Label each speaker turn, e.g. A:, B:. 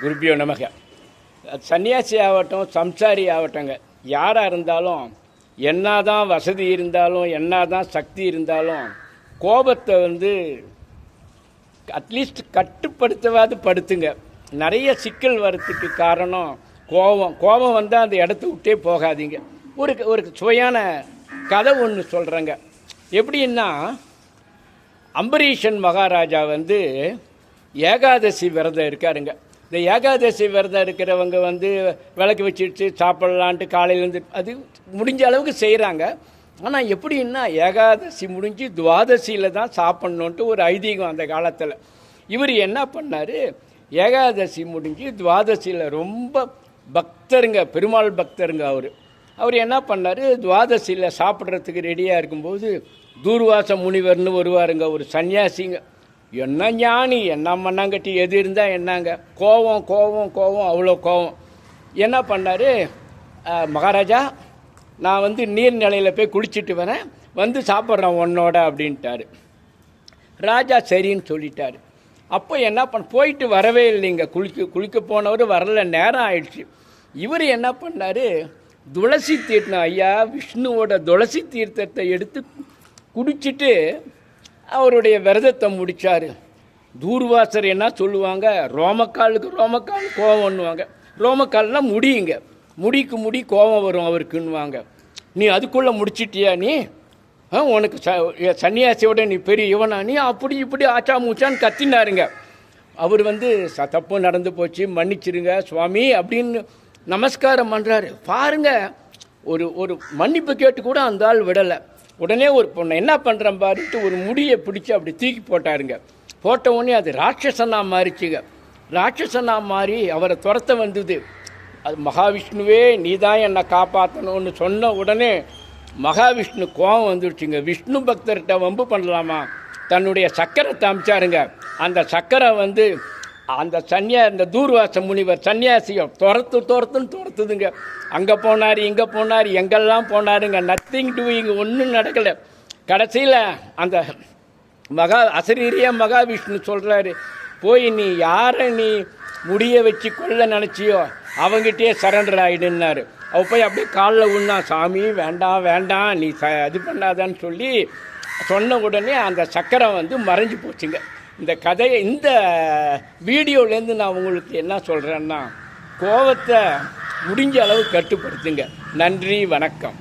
A: குருபியோ நமக. சன்னியாசி ஆகட்டும் சம்சாரி ஆகட்டுங்க. யாராக இருந்தாலும் என்னதான் வசதி இருந்தாலும் என்ன தான் சக்தி இருந்தாலும் கோபத்தை வந்து அட்லீஸ்ட் கட்டுப்படுத்தவாது படுத்துங்க. நிறைய சிக்கல் வரத்துக்கு காரணம் கோபம். கோபம் வந்தால் அந்த இடத்த விட்டே போகாதீங்க. ஒரு ஒரு சுவையான கதை ஒன்று சொல்கிறேங்க எப்படின்னா அம்பரீஷன் மகாராஜா வந்து ஏகாதசி விரதம் இருக்காருங்க. இந்த ஏகாதசி விரதம் இருக்கிறவங்க வந்து விளக்கு வச்சுட்டு சாப்பிட்லான்ட்டு காலையிலேருந்து அது முடிஞ்ச அளவுக்கு செய்கிறாங்க ஆனால் எப்படின்னா ஏகாதசி முடிஞ்சு துவாதசியில் தான் சாப்பிட்ணுன்ட்டு ஒரு ஐதீகம் அந்த காலத்தில். இவர் என்ன பண்ணார்? ஏகாதசி முடிஞ்சு துவாதசியில் ரொம்ப பக்தருங்க பெருமாள் பக்தருங்க அவர். அவர் என்ன பண்ணார்? துவாதசியில் சாப்பிட்றதுக்கு ரெடியாக இருக்கும்போது தூர்வாச முனிவர்னு வருவாருங்க ஒரு சன்னியாசிங்க. என்ன ஞானி என்ன மண்ணாங்கட்டி எது இருந்தால் என்னங்க? கோவம் கோவம் கோவம் அவ்வளோ கோவம். என்ன பண்ணார்? மகாராஜா நான் வந்து நீர்நிலையில் போய் குளிச்சுட்டு வரேன் வந்து சாப்பிட்றேன் உன்னோட அப்படின்ட்டாரு. ராஜா சரின்னு சொல்லிட்டாரு. அப்போ என்ன பண்ண போயிட்டு வரவே இல்லைங்க. குளிக்க குளிக்க போனவர் வரல நேரம் ஆயிடுச்சு. இவர் என்ன பண்ணார்? துளசி தீர்த்தம் ஐயா விஷ்ணுவோட துளசி தீர்த்தத்தை எடுத்து குடிச்சிட்டு அவருடைய விரதத்தை முடித்தார் தூர்வாசர் என்ன சொல்லுவாங்க? ரோமக்காலுக்கு ரோமக்கால் கோவம் பண்ணுவாங்க ரோமக்கால்னா முடியுங்க. முடிக்கு முடி கோவம் வரும் அவருக்குன்னுவாங்க. நீ அதுக்குள்ளே முடிச்சிட்டியா நீ? உனக்கு ச சன்னியாசியோட நீ பெரிய இவனா நீ? அப்படி இப்படி ஆச்சா மூச்சான்னு கத்தினாருங்க. அவர் வந்து ச தப்பு நடந்து போச்சு மன்னிச்சிருங்க சுவாமி அப்படின்னு நமஸ்காரம் பண்ணுறாரு பாருங்க ஒரு ஒரு மன்னிப்பு கேட்டு கூட அந்த ஆள் விடலை. உடனே ஒரு பொண்ணை என்ன பண்ணுறேன் பாருன்ட்டு ஒரு முடியை பிடிச்சி அப்படி தூக்கி போட்டாருங்க. போட்ட உடனே அது ராட்சசனாக மாறிச்சுங்க. ராட்சசனாக மாறி அவரை துரத்த வந்தது. அது மகாவிஷ்ணுவே நீ தான் என்னை காப்பாற்றணும்னு சொன்ன உடனே மகாவிஷ்ணு கோபம் வந்துடுச்சுங்க விஷ்ணு பக்தர்கிட்ட வம்பு பண்ணலாமா? தன்னுடைய சக்கரத்தை அமிச்சாருங்க. அந்த சக்கரை வந்து அந்த சன்னியா இந்த தூர்வாச முனிவர் சன்னியாசியை துரத்து துரத்துன்னு துரத்துதுங்க. அங்கே போனார் இங்கே போனார் எங்கெல்லாம் போனாருங்க நத்திங் டூயிங் ஒன்றும் நடக்கலை. கடைசியில் அந்த மகா அசரீரிய மகாவிஷ்ணு சொல்கிறாரு போய் நீ யாரை நீ முடிய வச்சு கொள்ள நினச்சியோ அவங்ககிட்டயே சரண்டர் ஆகிடுன்னாரு அவ போய் அப்படியே காலில் உண்ணா சாமி வேண்டாம் வேண்டாம் நீ ச இது பண்ணாதான்னு சொல்லி சொன்ன உடனே அந்த சக்கரம் வந்து மறைஞ்சு போச்சுங்க. இந்த கதையை இந்த வீடியோலேருந்து நான் உங்களுக்கு என்ன சொல்கிறேன்னா கோபத்தை முடிஞ்ச அளவு கட்டுப்படுத்துங்க. நன்றி வணக்கம்.